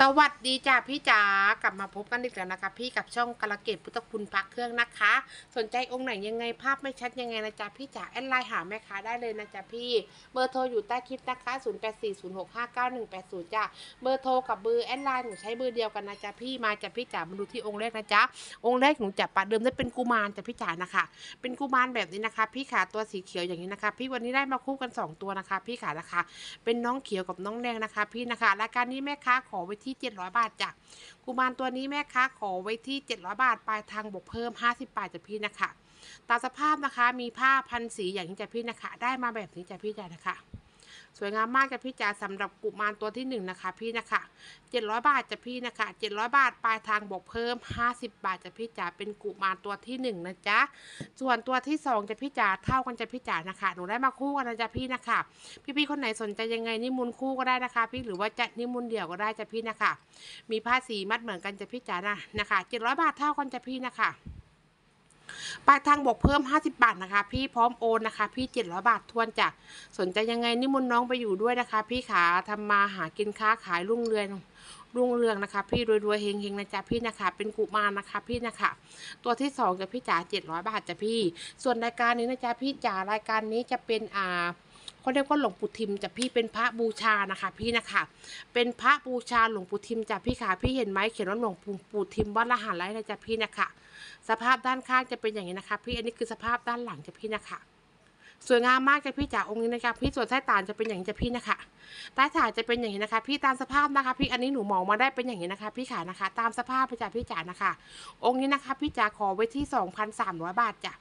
สวัสดีจ้าพี่จ๋ากลับมาพบกันอีกแล้วนะคะ พี่กับช่องกระเกตพุทธคุณพักเครื่องนะคะ สนใจองค์ไหนยังไงภาพไม่ชัดยังไงนะจ๊ะพี่จ๋าแอดไลน์หาแม่ค้าได้เลยนะจ๊ะพี่เบอร์โทรอยู่ใต้คลิปนะคะ 0840659180จ้าเบอร์โทรกับเบอร์แอดไลน์หนูใช้เบอร์เดียวกันนะจ๊ะพี่มาจ้ะพี่จ๋ามาดูที่องค์แรกนะจ๊ะองค์แรกหนูจับปะเดิมได้เป็นกุมารจ้ะพี่จ๋านะคะ เป็นกุมารแบบนี้นะคะ พี่ขาตัวสีเขียวอย่างนี้นะคะ พี่วันนี้ได้มาคู่กันสองตัวนะคะ พี่ขานะคะ เป็นน้องเขียวกับน้องแดงนะคะ พี่นะคะรายการนี้แม่ค้าขอไว้ที่ 700 บาทจากกุมารตัวนี้แม่ค้าขอไว้ที่ 700 บาทปลายทางบวกเพิ่ม 50 บาทจ้ะพี่นะคะตามสภาพนะคะมีผ้าพันสีอย่างนี้จ้ะพี่นะคะ ได้มาแบบนี้จ้ะพี่จ้ะนะคะ สวยงามมากจ้ะพี่จ๋าสำหรับกุมารตัวที่หนึ่งนะคะพี่นะคะ700 บาทจ้ะพี่นะคะ700 บาทปลายทางบวกเพิ่ม 50 บาทจ้ะพี่จ๋าเป็นกุมารตัวที่หนึ่งนะจ๊ะส่วนตัวที่สองจะพี่จ๋าเท่ากันจะพี่จ๋านะคะหนูได้มาคู่กันนะจ๊ะพี่นะคะพี่ๆคนไหนสนใจยังไงนิมนต์คู่ก็ได้นะคะ พี่หรือว่าจะนิมนต์เดี่ยวก็ได้จ้ะพี่นะคะมีผ้าสีมัดเหมือนกันจะพี่จ๋านะนะคะ700 บาทเท่ากันจะพี่นะคะ ปลายทางบวกเพิ่ม 50 บาทนะคะ พี่พร้อมโอนนะคะ พี่ 700 บาททวนจ้ะสนใจยังไงนิมนต์น้องไปอยู่ด้วยนะคะ พี่ขาทำมาหากินค้าขายรุ่งเรืองรุ่งเรืองนะคะ พี่รวยๆเฮงๆนะจ๊ะพี่นะคะ เป็นกุมารนะคะ พี่นะคะ ตัวที่สองจะพี่จ๋า700 บาทจ้ะพี่ ส่วนรายการนี้นะจ๊ะพี่จ๋ารายการนี้จะเป็นอ่า เขาเรียกว่าหลวงปู่ทิมจะพี่เป็นพระบูชานะคะ พี่นะคะ เป็นพระบูชาหลวงปู่ทิมจ้ะพี่ขาพี่เห็นไหมเขียนว่าหลวงปู่ทิมวัดละหันไรนะจ๊ะพี่นะคะ สภาพด้านข้างจะเป็นอย่างนี้นะคะ พี่อันนี้คือสภาพด้านหลังจ้ะพี่นะคะสวยงามมากจ้ะพี่จ๋าองค์นี้นะคะพี่ส่วนใต้ฐานจะเป็นอย่างนี้จ้ะพี่นะคะใต้ฐานจะเป็นอย่างนี้นะคะ พี่ตามสภาพนะคะ พี่อันนี้หนูมองมาได้เป็นอย่างนี้นะคะ พี่ขานะคะ ตามสภาพพี่จ๋าพี่จ๋านะคะ องค์นี้นะคะ พี่จ๋าขอไว้ที่ 2,300 บาทจ้ะ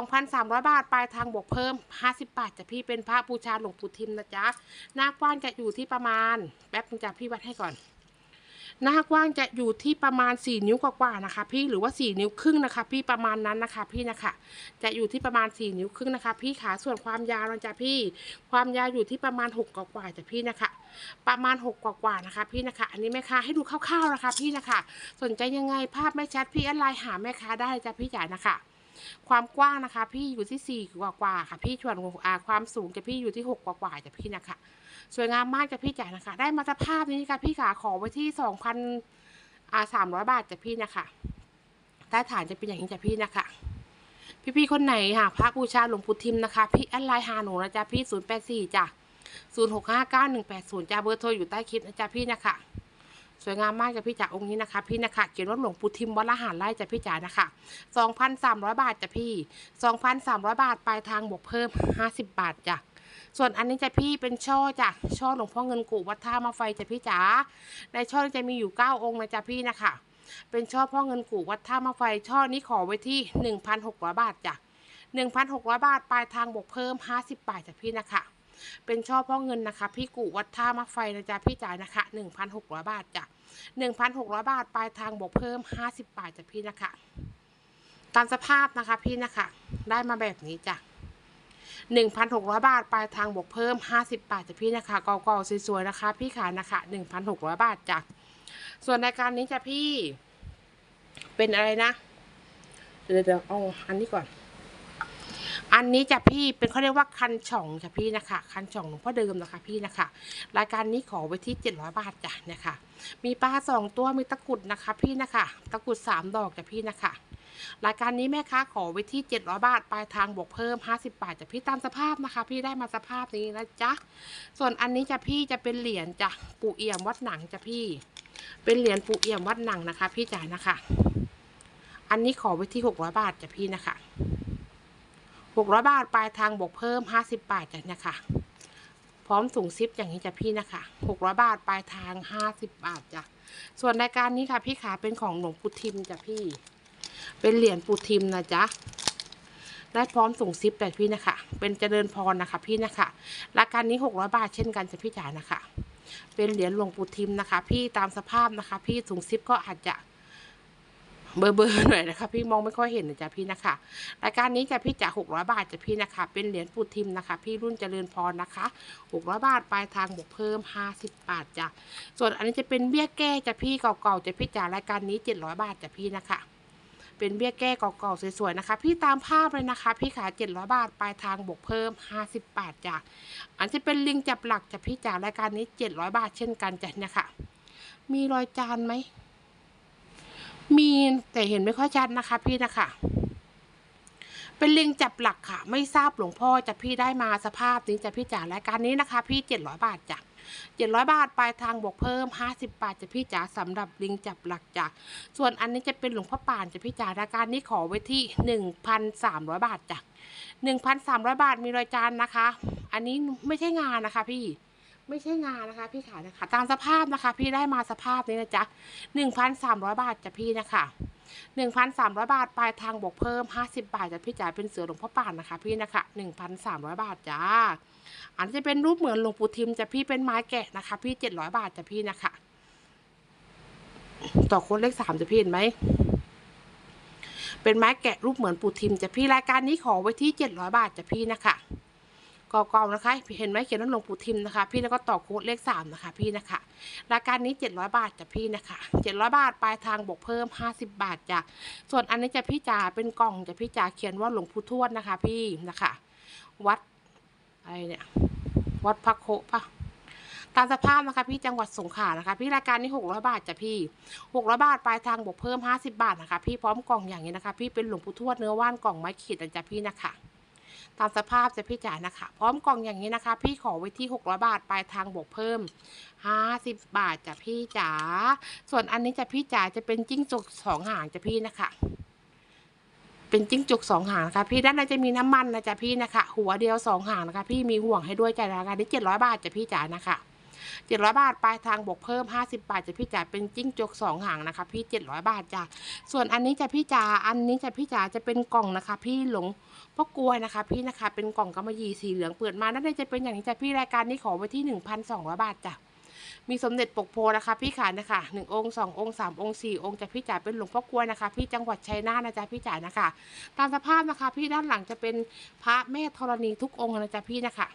2,300 บาท ปลายทางบวกเพิ่ม 50 บาทจะพี่เป็นพระบูชาหลวงปู่ทิมนะจ๊ะ หน้ากว้างจะอยู่ที่ประมาณ แป๊บนึงจ้ะพี่วัดให้ก่อน หน้ากว้างจะอยู่ที่ประมาณ 4 นิ้วกว่าๆนะคะ พี่หรือว่า 4 นิ้วครึ่งนะคะ พี่ประมาณนั้นนะคะ พี่นะคะ จะอยู่ที่ประมาณ 4 นิ้วครึ่งนะคะ พี่ขาส่วนความยาวนะจ๊ะพี่ ความยาวอยู่ที่ประมาณ 6 กว่าๆจ้ะพี่นะคะประมาณ 6 กว่าๆนะคะ พี่นะคะ อันนี้แม่ค้าให้ดูคร่าวๆนะคะ พี่นะคะ สนใจยังไงภาพไม่ชัดพี่อดไลน์หาแม่ค้าได้จ้ะพี่จ๋านะคะ ความกว้างนะคะ พี่อยู่ที่ 4 กว่าๆค่ะพี่ส่วนอ่าความสูงจะพี่อยู่ที่ 6 กว่าๆจ้ะพี่นะคะ สวยงามมากจะพี่จ๋านะคะ ได้มาสภาพนี้ค่ะพี่ขาขอไว้ที่สองพันอ่าสามร้อยบาทจะพี่นะคะใต้ฐานจะเป็นอย่างนี้จะพี่นะคะพี่ๆคนไหนค่ะพระบูชาหลวงปู่ทิมนะคะ พี่แอดไลน์หาหนูนะจ๊ะพี่ศูนย์แปดสี่จ้ะศูนย์หกห้าเก้าหนึ่งแปดศูนย์จ้ะเบอร์โทรอยู่ใต้คลิปนะจ๊ะพี่นะคะ สวยงามมากจ้ะพี่จ๋าองค์นี้นะคะ พี่นะคะเขียนว่าหลวงปู่ทิมวัดละหารไร่จ้ะพี่จ๋านะคะสองพันสามร้อยบาทจ้ะพี่สองพันสามร้อยบาทปลายทางบวกเพิ่มห้าสิบบาทจ้ะส่วนอันนี้จะพี่เป็นช่อจ้ะช่อหลวงพ่อเงินกุวัดท่ามาไฟจ้ะพี่จ๋าในช่อจะมีอยู่เก้าองค์นะจ๊ะพี่นะคะเป็นช่อพ่อเงินกุวัดท่ามาไฟช่อนี้ขอไว้ที่หนึ่งพันหกร้อยบาทจ้ะหนึ่งพันหกร้อยบาทปลายทางบวกเพิ่มห้าสิบบาทจ้ะพี่นะคะ เป็นช่อพ่อเงินนะคะ พี่กุวัดท่ามาไฟนะจ๊ะพี่จ๋ายนะคะหนึ่งพันหกร้อยบาทจ้ะหนึ่งพันหกร้อยบาท ปลายทางบวกเพิ่มห้าสิบบาทจ้ะพี่นะคะตามสภาพนะคะพี่นะคะได้มาแบบนี้จ้ะ1,600บาทปลายทางบวกเพิ่ม50บาทจ้ะพี่นะคะกอกๆสวยๆนะคะ พี่ขานะคะ1,600บาทจ้ะส่วนรายการนี้จ้ะพี่ เป็นอะไรนะ เดี๋ยวเดี๋ยวเอาอันนี้ก่อน อันนี้จะพี่เป็นเขาเรียกว่าคันช่องจ้ะพี่นะคะ คันช่องหลวงพ่อเดิมนะคะพี่นะคะ รายการนี้ขอไว้ที่ 700 บาทจ้ะเนะคะ มีปลาสองตัวมีตะกุดนะคะ พี่นะคะ ตะกุดสามดอกจ้ะพี่นะคะ รายการนี้แม่ค้าขอไว้ที่ 700 บาท ปลายทางบวกเพิ่ม 50 บาทจะพี่ตามสภาพนะคะ พี่ได้มาสภาพนี้นะจ๊ะ ส่วนอันนี้จะพี่จะเป็นเหรียญจ้ะปู่เอี่ยมวัดหนังจ้ะพี่ เป็นเหรียญปู่เอี่ยมวัดหนังนะคะ พี่จ่านะคะ อันนี้ขอไว้ที่ 600 บาทจ้ะพี่นะคะ 600 บาท ปลายทางบวกเพิ่ม 50 บาทจ้ะนะคะ พร้อมถุงซิปอย่างนี้จ้ะพี่นะคะ600 บาท ปลายทาง 50 บาทจ้ะ ส่วนรายการนี้ค่ะ พี่ขาเป็นของหลวงปู่ทิมจ้ะพี่ เป็นเหรียญปู่ทิมนะจ๊ะได้พร้อมส่งซิปแต่พี่นะคะ เป็นเจริญพรนะคะ พี่นะคะ รายการนี้หกร้อบาทเช่นกันจะพี่จ๋านะคะ เป็นเหรียญหลวงปู่ทิมนะคะ พี่ตามสภาพนะคะ พี่ส่งซิปก็อาจจะ เบอร์เบอร์หน่อยนะคะพี่มองไม่ค่อยเห็นนะจ๊ะพี่นะคะรายการนี้จะพี่จ๋าหกร้อยบาทจะพี่นะคะ เป็นเหรียญปูทิมนะคะ พี่รุ่นเจริญพรนะคะหกร้อยบาทปลายทางบวกเพิ่มห้าสิบบาทจ้ะส่วนอันนี้จะเป็นเบี้ยแก้จะพี่เก่าๆจะพี่จ๋ารายการนี้เจ็ดร้อยบาทจะพี่นะคะ เป็นเบี้ยแก้เก่าๆสวยๆนะคะ พี่ตามภาพเลยนะคะ พี่ขา700บาทปลายทางบวกเพิ่ม50บาทจ้ะอันที่เป็นลิงจับหลักจากพี่จ๋ารายการนี้700บาทเช่นกันจ้ะเนี่ยค่ะมีรอยจานไหม มีแต่เห็นไม่ค่อยชัดนะคะ พี่นะคะ เป็นลิงจับหลักค่ะ ไม่ทราบหลวงพ่อจะพี่ได้มาสภาพนี้จะพี่จ๋ารายการนี้นะคะ พี่เจ็ดร้อยบาทจ้ะเจ็ดร้อยบาทปลายทางบวกเพิ่มห้าสิบบาทจะพี่จ๋าสำหรับลิงจับหลักจ้ะส่วนอันนี้จะเป็นหลวงพ่อป่านจะพี่จ๋ารายการนี้ขอไว้ที่หนึ่งพันสามร้อยบาทจ้ะหนึ่งพันสามร้อยบาทมีรอยจานนะคะ อันนี้ไม่ใช่งานนะคะ พี่ ไม่ใช่งานนะคะพี่ขายนะคะตามสภาพนะคะ พี่ได้มาสภาพนี้นะจ๊ะหนึ่งพันสามร้อยบาทจะพี่นะคะหนึ่งพันสามร้อยบาทปลายทางบวกเพิ่มห้าสิบาทจากพี่จ๋าเป็นเสือหลวงพ่อป่านนะคะ พี่นะคะหนึ่งพันสามร้อยบาทจ้าอันจะเป็นรูปเหมือนหลวงปู่ทิมจะพี่เป็นไม้แกะนะคะ พี่เจ็ดร้อยบาทจะพี่นะคะต่อค้ดเลขสามจะพี่เห็นไหม เป็นไม้แกะรูปเหมือนปู่ทิมจะพี่รายการนี้ขอไว้ที่เจ็ดร้อยบาทจะพี่นะคะ กองๆนะคะ เห็นไหมเขียนว่าหลวงปู่ทิมนะคะ พี่แล้วก็ต่อโค้ดเลขสามนะคะ พี่นะคะ รายการนี้700บาทจ้ะพี่นะคะ700บาทปลายทางบวกเพิ่ม50บาทจ้ะส่วนอันนี้จะพี่จ๋าเป็นกล่องจะพี่จ๋าเขียนว่าหลวงปู่ทวดนะคะ พี่นะคะ วัดอะไรเนี่ยวัดพักโคปะตามสภาพนะคะพี่จังหวัดสงขลานะคะ พี่รายการนี้600 บาทจ้ะพี่600บาทปลายทางบวกเพิ่ม 50 บาทนะคะ พี่พร้อมกล่องอย่างนี้นะคะ พี่เป็นหลวงปู่ทวดเนื้อว่านกล่องไม้ขีดนะจ๊ะพี่นะคะ ตามสภาพจะพี่จ๋านะคะ พร้อมกล่องอย่างนี้นะคะ พี่ขอไว้ที่ 600 บาทปลายทางบวกเพิ่ม 50 บาทจ้ะพี่จ๋าส่วนอันนี้จะพี่จ๋าจะเป็นจิ้งจกสองหางจ้ะพี่นะคะ เป็นจิ้งจกสองหางนะคะพี่ด้านในจะมีน้ำมันนะจ๊ะพี่นะคะ หัวเดียวสองหางนะคะ พี่มีห่วงให้ด้วยจ้ะราคาที่เจ็ดร้อยบาทจ้ะพี่จ๋านะคะ เจ็ดร้อยบาทปลายทางบวกเพิ่มห้าสิบาทจะพี่จ๋าเป็นจิ้งจกสองหางนะคะ พี่เจ็ดร้อยบาทจ้ะส่วนอันนี้จะพี่จ๋าอันนี้จะพี่จ๋าจะเป็นกล่องนะคะ พี่หลงพ่อกล้วยนะคะ พี่นะคะเป็นกล่องกำมะหยี่สีเหลืองเปิดมาด้านในจะเป็นอย่างนี้จ้ะพี่รายการนี้ขอไว้ที่หนึ่งพันสองร้อยบาทจ้ะมีสมเด็จปกโพนะคะ พี่ขานะคะหนึ่งองค์สององค์สามองค์สี่องค์จะพี่จ๋าเป็นหลวงพ่อกล้วยนะคะ พี่จังหวัดชัยนาทนะจ๊ะพี่จ๋านะคะ ตามสภาพนะคะ พี่ด้านหลังจะเป็นพระแม่ธรณีทุกองค์นะจ๊ะพี่นะคะ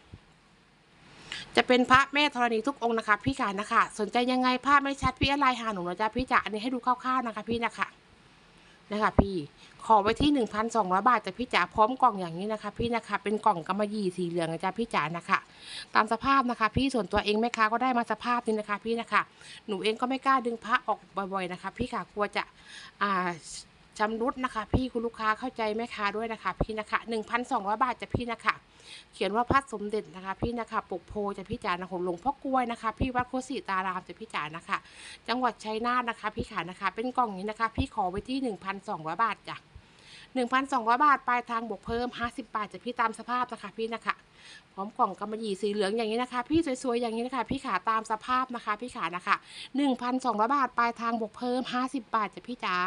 จะเป็นพระแม่ธรณีทุกองค์นะคะพี่ขานะคะ สนใจยังไงภาพไม่ชัดพี่อะไรหาหนูนะจ๊ะพี่จ๋าอันนี้ให้ดูคร่าวๆนะคะพี่นะคะนะคะพี่ขอไว้ที่หนึ่งพันสองร้อยบาทจะพี่จ๋าพร้อมกล่องอย่างนี้นะคะ พี่นะคะเป็นกล่องกำมะหยี่สีเหลืองนะจ๊ะพี่จ๋านะคะ ตามสภาพนะคะ พี่ส่วนตัวเองแม่ค้าก็ได้มาสภาพนี้นะคะ พี่นะคะ หนูเองก็ไม่กล้าดึงพระออกบ่อยๆนะคะ พี่ค่ะกลัวจะอ่า ชำรุดนะคะ พี่คุณลูกค้าเข้าใจแม่ค้าด้วยนะคะ พี่นะคะหนึ่งพันสองร้อยบาทจะพี่นะคะ เขียนว่าพระสมเด็จนะคะ พี่นะคะปกโพจะพี่จ๋านะของหลวงพ่อกล้วยนะคะ พี่วัดโคสิตารามจะพี่จ๋านะคะ จังหวัดชัยนาทนะคะ พี่ขานะคะ เป็นกล่องนี้นะคะ พี่ขอไว้ที่หนึ่งพันสองร้อยบาทจ้ะหนึ่งพันสองร้อยบาทปลายทางบวกเพิ่มห้าสิบบาทจะพี่ตามสภาพนะคะ พี่นะคะพร้อมกล่องกำมะหยี่สีเหลืองอย่างนี้นะคะ พี่สวยๆอย่างนี้นะคะ พี่ขาตามสภาพนะคะ พี่ขานะคะหนึ่งพันสองร้อยบาทปลายทางบวกเพิ่มห้าสิบบาทจะพี่จ๋า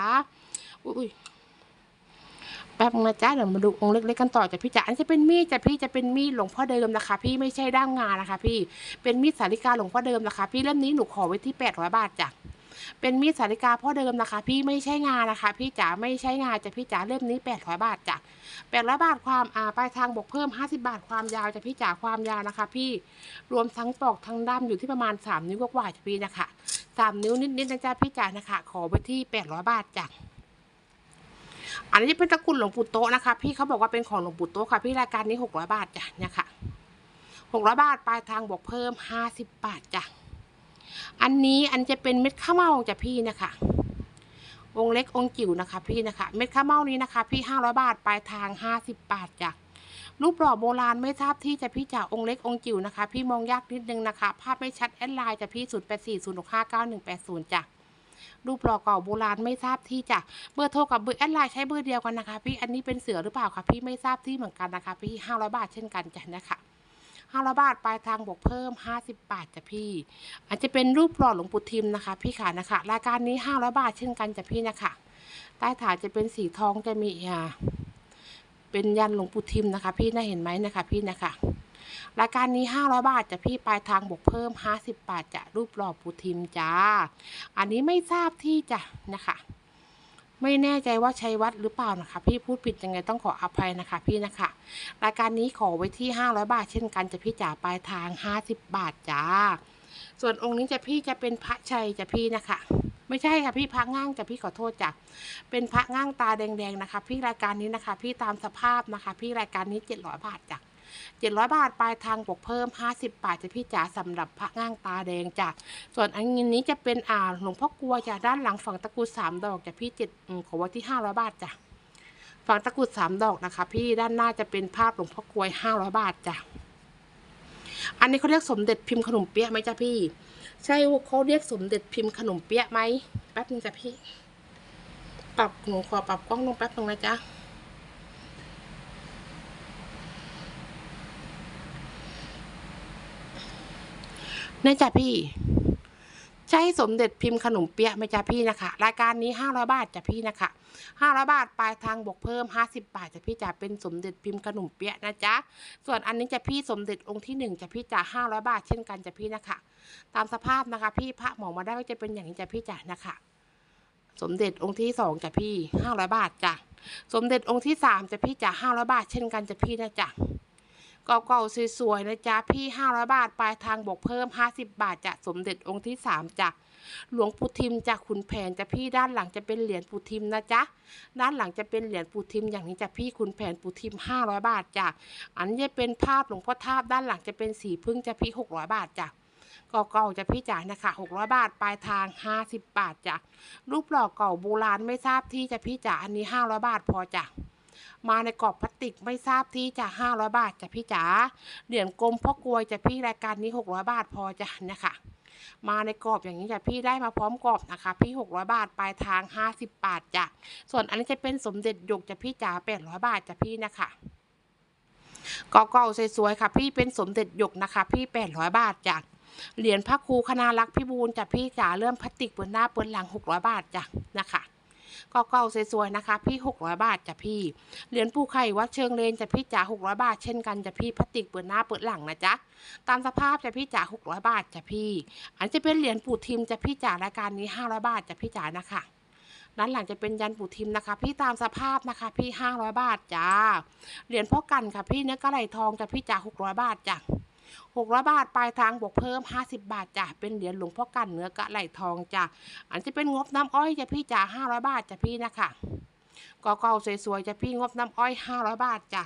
อุ้ยแป๊บนะจ๊ะเดี๋ยวมาดูองค์เล็กๆกันต่อจ้ะพี่จ๋าอันจะเป็นมีดจ้ะพี่จะเป็นมีดหลวงพ่อเดิมนะคะ พี่ไม่ใช่ด้ามงานนะคะ พี่เป็นมีดสาริกาหลวงพ่อเดิมนะคะ พี่เล่มนี้หนูขอไว้ที่แปดร้อยบาทจ้ะเป็นมีดสาริกาพ่อเดิมนะคะ พี่ไม่ใช่งานนะคะ พี่จ๋าไม่ใช่งานจ้ะพี่จ๋าเล่มนี้แปดร้อยบาทจ้ะแปดร้อยบาทความอ่าปลายทางบวกเพิ่มห้าสิบาทความยาวจ้ะพี่จ๋าความยาวนะคะ พี่รวมทั้งตอกทั้งด้ามอยู่ที่ประมาณสามนิ้วกว่าจ้ะพี่นะคะสามนิ้วนิดๆนะจ๊ะพี่จ๋านะคะ ขอไว้ที่แปดร้อยบาทจ้ะ อันนี้เป็นตะกรุดหลวงปู่โตะนะคะ พี่เขาบอกว่าเป็นของหลวงปู่โตะค่ะ พี่รายการนี้หกร้อยบาทจ้ะเนี่ยค่ะหกร้อยบาทปลายทางบวกเพิ่มห้าสิบบาทจ้ะอันนี้อันจะเป็นเม็ดข้าวเม่าจ้ะพี่นะคะองเล็กองจิ๋วนะคะพี่นะคะ เม็ดข้าวเม่านี้นะคะ พี่ห้าร้อยบาทปลายทางห้าสิบบาทจ้ะรูปหล่อโบราณไม่ทราบที่จะพี่จ่าองค์เล็กองจิ๋วนะคะ พี่มองยากนิดนึงนะคะ ภาพไม่ชัดแอดไลน์จะพี่ศูนย์แปดสี่ศูนย์หกห้าเก้าหนึ่งแปดศูนย์จ้ะ รูปหล่อเก่าโบราณไม่ทราบที่จะเบอร์โทรกับเบอร์แอดไลน์ใช้เบอร์เดียวกันนะคะ พี่อันนี้เป็นเสือหรือเปล่าคะพี่ไม่ทราบที่เหมือนกันนะคะ พี่ห้าร้อยบาทเช่นกันจ้ะนะคะห้าร้อยบาทปลายทางบวกเพิ่มห้าสิบบาทจ้ะพี่ อาจจะเป็นรูปหล่อหลวงปู่ทิมนะคะ พี่ขานะคะ รายการนี้ห้าร้อยบาทเช่นกันจ้ะพี่นะคะใต้ฐานจะเป็นสีทองจะมีอ่าเป็นยันหลวงปู่ทิมนะคะ พี่น่าเห็นไหมนะคะ พี่นะคะ รายการนี้ 500 บาทจะพี่ปลายทางบวกเพิ่ม 50 บาทจะรูปหล่อปูทิมจ้า อันนี้ไม่ทราบที่จะนะคะไม่แน่ใจว่าใช้วัดหรือเปล่านะคะ พี่พูดผิดยังไงต้องขออภัยนะคะ พี่นะคะ รายการนี้ขอไว้ที่ 500 บาท เช่นกันจะพี่จ๋าปลายทาง 50 บาทจ้า ส่วนองค์นี้จะพี่จะเป็นพระชัยจะพี่นะคะ ไม่ใช่ค่ะพี่พระง่างจะพี่ขอโทษจ้ะเป็นพระง่างตาแดงๆนะคะ พี่รายการนี้นะคะ พี่ตามสภาพนะคะ พี่รายการนี้700บาทจ้ะ 700 บาทปลายทางบวกเพิ่ม 50 บาทจะพี่จ๋าสำหรับพระง่างตาแดงจ้ะส่วนอันนี้จะเป็นอ่าหลวงพ่อกลัวจากด้านหลังฝั่งตะกุดสามดอกจะพี่เจ็ดขอไว้ที่ 500 บาทจ้ะฝั่งตะกุดสามดอกนะคะ พี่ด้านหน้าจะเป็นภาพหลวงพ่อกลวย 500 บาทจ้ะอันนี้เขาเรียกสมเด็จพิมพ์ขนมเปี๊ยะไหมจ้ะพี่ ใช่เขาเรียกสมเด็จพิมพ์ขนมเปี๊ยะไหมแป๊บนึงจ้ะพี่ ปรับหนูขอปรับกล้องลงแป๊บนึงนะจ๊ะ นี่จ้ะพี่ ใช่สมเด็จพิมพ์ขนมเปี๊ยะไหมจ้ะพี่นะคะ รายการนี้ห้าร้อยบาทจ้ะพี่นะคะห้าร้อยบาทปลายทางบวกเพิ่มห้าสิบบาทจ้ะพี่จ๋าเป็นสมเด็จพิมพ์ขนมเปี๊ยะนะจ๊ะส่วนอันนี้จะพี่สมเด็จองค์ที่หนึ่งจ้ะพี่จ๋าห้าร้อยบาทเช่นกันจ้ะพี่นะคะ ตามสภาพนะคะ พี่พระหมอมาได้ก็จะเป็นอย่างนี้จ้ะพี่จ๋านะคะสมเด็จองค์ที่สองจ้ะพี่ห้าร้อยบาทจ้ะสมเด็จองค์ที่สามจ้ะพี่จ๋าห้าร้อยบาทเช่นกันจ้ะพี่นะจ๊ะ เก่าๆสวยๆนะจ๊ะพี่ห้าร้อยบาทปลายทางบวกเพิ่มห้าสิบบาทจะสมเด็จองค์ที่สามจ้ะหลวงปู่ทิมจากขุนแผนจะพี่ด้านหลังจะเป็นเหรียญปู่ทิมนะจ๊ะด้านหลังจะเป็นเหรียญปู่ทิมอย่างนี้จะพี่ขุนแผนปู่ทิมห้าร้อยบาทจ้ะอันนี้จะเป็นภาพหลวงพ่อทาบด้านหลังจะเป็นสีพึ่งจะพี่หกร้อยบาทจ้ะเก่าจะพี่จ๋านะคะหกร้อยบาท ปลายทางห้าสิบบาทจ้ะรูปหล่อเก่าโบราณไม่ทราบที่จะพี่จ๋าอันนี้ห้าร้อยบาทพอจ้ะ มาในกรอบพลาสติกไม่ทราบที่จะห้าร้อยบาทจ้ะพี่จ๋าเหรียญกลมพ่อกลวยจะพี่รายการนี้หกร้อยบาทพอจ้ะนะคะมาในกรอบอย่างนี้จ้ะพี่ได้มาพร้อมกรอบนะคะ พี่หกร้อยบาทปลายทางห้าสิบบาทจ้ะส่วนอันนี้จะเป็นสมเด็จหยกจ้ะพี่จ๋าแปดร้อยบาทจ้ะพี่นะคะเก่าๆสวยๆค่ะ พี่เป็นสมเด็จหยกนะคะ พี่แปดร้อยบาทจ้ะเหรียญพระครูคณารักษ์พิบูลจ้ะพี่จ๋าเริ่มพลาสติกเปิดหน้าเปิดหลังหกร้อยบาทจ้ะนะคะ เก่าๆสวยๆนะคะ พี่หกร้อยบาทจ้ะพี่ เหรียญปูไข่วัดเชิงเลนจ้ะพี่จ๋าหกร้อยบาทเช่นกันจ้ะพี่พลาสติกเปิดหน้าเปิดหลังนะจ๊ะตามสภาพจ้ะพี่จ๋าหกร้อยบาทจ้ะพี่ อันจะเป็นเหรียญปูทิมจ้ะพี่จ๋ารายการนี้ห้าร้อยบาทจ้ะพี่จ๋านะคะด้านหลังจะเป็นยันปูทิมนะคะ พี่ตามสภาพนะคะ พี่ห้าร้อยบาทจ้าเหรียญพ่อกันค่ะพี่เนื้อกระไหลทองจ้ะพี่จ๋าหกร้อยบาทจ้ะ หกร้อบาท ปลายทางบวกเพิ่มห้าสิบบาทจ้ะ เป็นเหรียญหลวงพ่อกันเนื้อกะไหลทองจ้ะ อันจะเป็นงบน้ำอ้อยจ้ะพี่จ๋าห้าร้อยบาทจ้ะพี่นะคะกเก่าสวยๆจะพี่งบน้ำอ้อย 500 บาทจ้ะ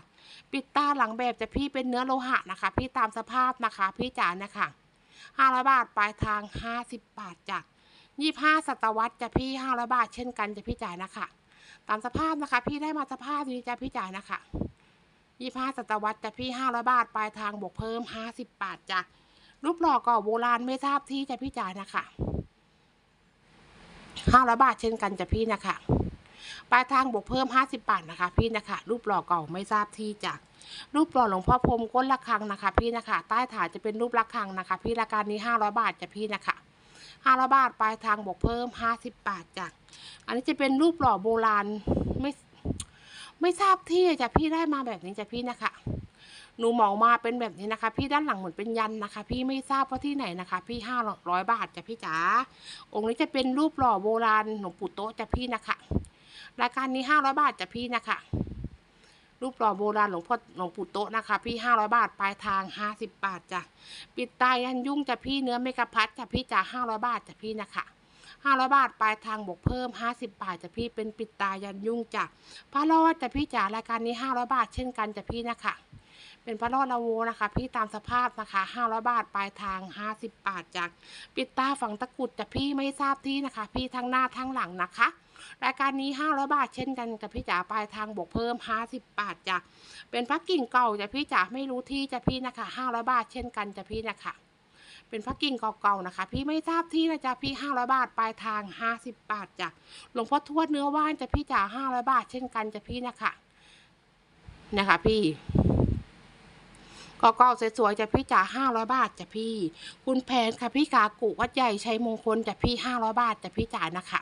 ปิดตาหลังแบบจะพี่เป็นเนื้อโลหะนะคะ พี่ตามสภาพนะคะ พี่จ๋านะคะ500 บาทปลายทาง 50 บาทจ้ะ25ศตวรรษจะพี่500 บาทเช่นกันจะพี่จ๋านะคะ ตามสภาพนะคะ พี่ได้มาสภาพนี้จะพี่จ๋านะคะ 25ศตวรรษจะพี่500บาทปลายทางบวกเพิ่ม50บบาทจ้ะรูปหล่อก่อโบราณไม่ทราบที่จะพี่จ๋ายนะคะ500บาทเช่นกันจะพี่นะคะปลายทางบวกเพิ่ม50บาทนะคะ พี่นะคะ รูปหล่อเก่าไม่ทราบที่จากรูปหล่อหลวงพ่อพรมก้นระฆังนะคะ พี่นะคะ ใต้ฐานจะเป็นรูประฆังนะคะ พี่ราคานี้500บาทจะพี่นะคะ500บาทปลายทางบวกเพิ่ม50บาทจากอันนี้จะเป็นรูปหล่อโบราณไม่ ไม่ทราบที่จะพี่ได้มาแบบนี้จะพี่นะคะ หนูเหมามาเป็นแบบนี้นะคะ พี่ด้านหลังเหมือนเป็นยันนะคะ พี่ไม่ทราบว่าที่ไหนนะคะ พี่ห้าร้อยบาทจ้ะพี่จ๋าองค์นี้จะเป็นรูปหล่อโบราณหลวงปู่โต๊ะจ้ะพี่นะคะ รายการนี้ห้าร้อยบาทจ้ะพี่นะคะ รูปหล่อโบราณหลวงพ่อหลวงปู่โต๊ะนะคะ พี่ห้าร้อยบาทปลายทางห้าสิบบาทจ้ะปิดตายันยุ่งจ้ะพี่เนื้อเมกะพัดจ้ะพี่จ๋าห้าร้อยบาทจ้ะพี่นะคะ ห้าร้อยบาทปลายทางบวกเพิ่มห้าสิบบาทจ้ะพี่เป็นปิดตายันยุ่งจ้ะพระรอดจ้ะพี่จ๋ารายการนี้ห้าร้อยบาทเช่นกันจ้ะพี่นะคะ เป็นพระรอดละโวนะคะ พี่ตามสภาพนะคะห้าร้อยบาทปลายทางห้าสิบบาทจากปิดตาฝั่งตะกุดจ้ะพี่ไม่ทราบที่นะคะ พี่ทั้งหน้าทั้งหลังนะคะรายการนี้ 500 บาทเช่นกันกับพี่จ๋าปลายทางบวกเพิ่ม 50 บาทจ้ะเป็นพักกิ่งเก่าจ้ะพี่จ๋าไม่รู้ที่จ้ะพี่นะคะ 500 บาทเช่นกันจ้ะพี่นะคะ เป็นพักกิ่งเก่าๆนะคะ พี่ไม่ทราบที่นะจ๊ะพี่500บาทปลายทาง50บบาทจ้ะหลวงพ่อทวดเนื้อว่านจะพี่จ๋า500บาทเช่นกันจ้ะพี่นะคะนะคะ พี่ก็ก็สวยๆจะพี่จ๋าห้าร้อยบาทจ้ะพี่ คุณแผนค่ะพี่กากุวัดใหญ่ชัยมงคลจะพี่ห้าร้อยบาทจ้ะพี่จ๋านะคะ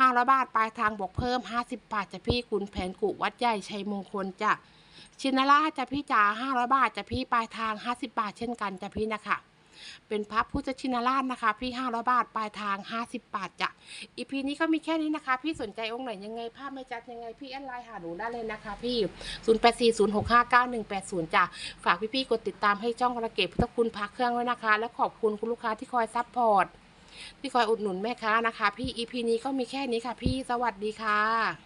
ห้าร้อยบาทปลายทางบวกเพิ่มห้าสิบบาทจ้ะพี่คุณแผนกุวัดใหญ่ชัยมงคลจ้ะชินาราจะพี่จ๋าห้าร้อยบาทจะพี่ปลายทางห้าสิบบาทเช่นกันจะพี่นะคะ เป็นพระพุทธชินราชนะคะพี่ห้าร้อยบาทปลายทางห้าสิบบาทจ้ะอีพีนี้ก็มีแค่นี้นะคะ พี่สนใจองค์ไหนยังไงภาพไม่จัดยังไงพี่แอดไลน์หาหนูได้เลยนะคะ พี่ศูนย์แปดสี่ศูนย์หกห้าเก้าหนึ่งแปดศูนย์จ้ะฝากพี่ๆกดติดตามให้จ้องกระเก็บพุทธคุณพักเครื่องไว้นะคะ และขอบคุณคุณลูกค้าที่คอยซัพพอร์ตที่คอยอุดหนุนแม่ค้านะคะ พี่อีพีนี้ก็มีแค่นี้ค่ะ พี่สวัสดีค่ะ